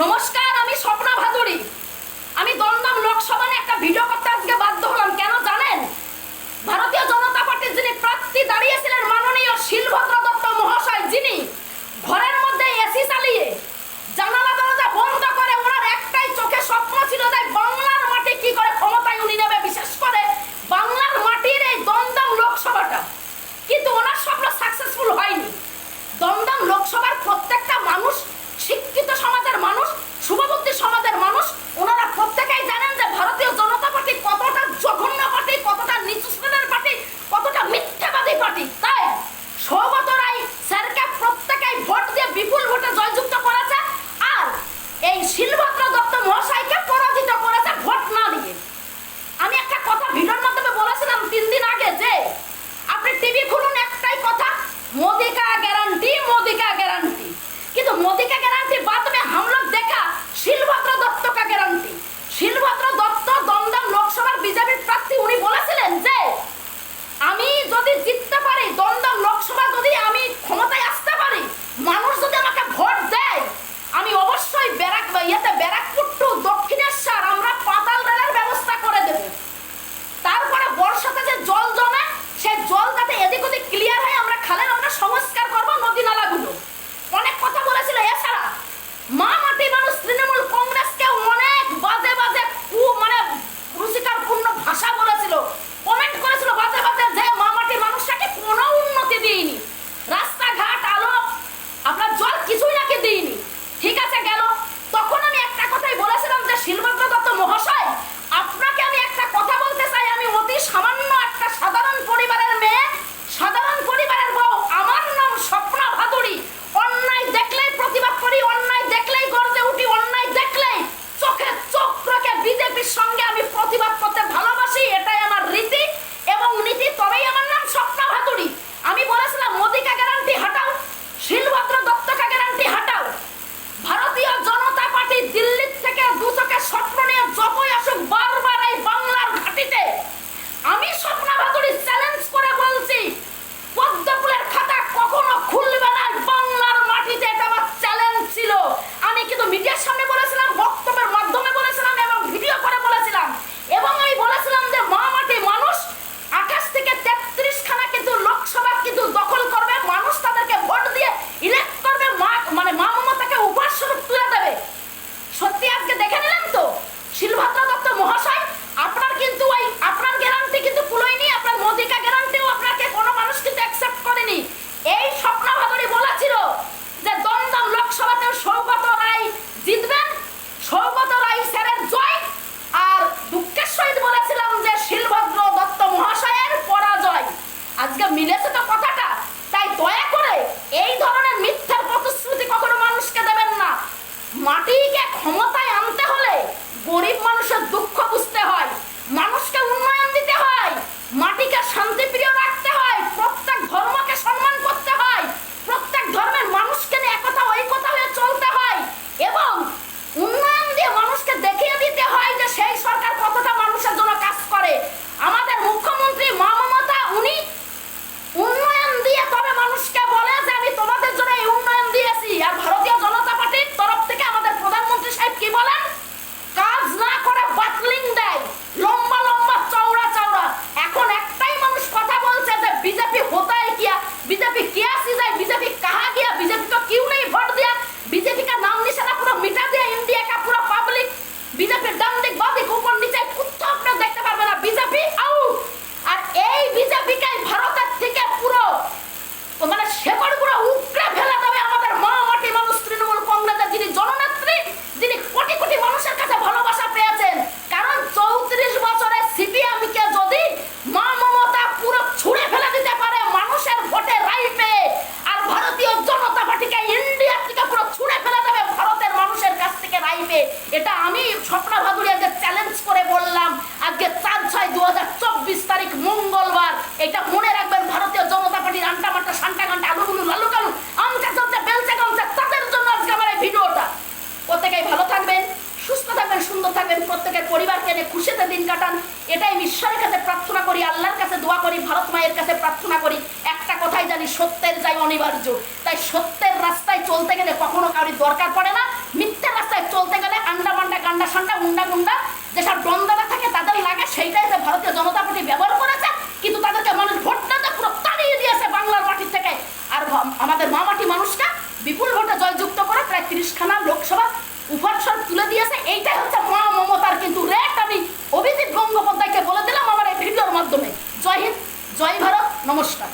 নমস্কার আমি স্বপ্না ভাদুরী। আমি দলনাম লোকসভা একটা ভিডিও Faut ভালো থাকবেন, সুস্থ থাকবেন, সুন্দর থাকবেন, প্রত্যেকের পরিবারকে এনে খুশিতে দিন কাটান। এটাই আমি ঈশ্বরের কাছে প্রার্থনা করি, আল্লাহর কাছে দোয়া করি, ভারত মায়ের কাছে প্রার্থনা করি, একটা কথাই জানি, সত্যের যাই অনিবার্য। তাই সত্যের রাস্তায় চলতে গেলে কখনো কারোর দরকার পড়ে না। মিথ্যা রাস্তায় চলতে গেলে আন্ডা মান্ডা, গান্ডা সান্ডা, উন্ডা গুন্ডা, যেসব দ্বন্দ্বরা থাকে তাদের লাগে, সেইটাই যে ভারতীয় জনতা পার্টি ব্যবহার করেছে, কিন্তু তাদেরকে মানুষ ভোট দিতে পুরো তাড়িয়ে দিয়েছে বাংলার মাটির থেকে। আর আমাদের মা মাটি মানুষটা বিপুল ভোটে জয়যুক্ত করে প্রায় তিরিশখানা লোকসভা উপহার তুলে দিয়েছে, এইটাই হচ্ছে মা মমতার কিন্তু রেট। আমি অভিজিৎ গঙ্গোপাধ্যায়কে বলে দিলাম আমার এই ভিডিওর মাধ্যমে। জয় হিন্দ, জয় ভারত, নমস্কার।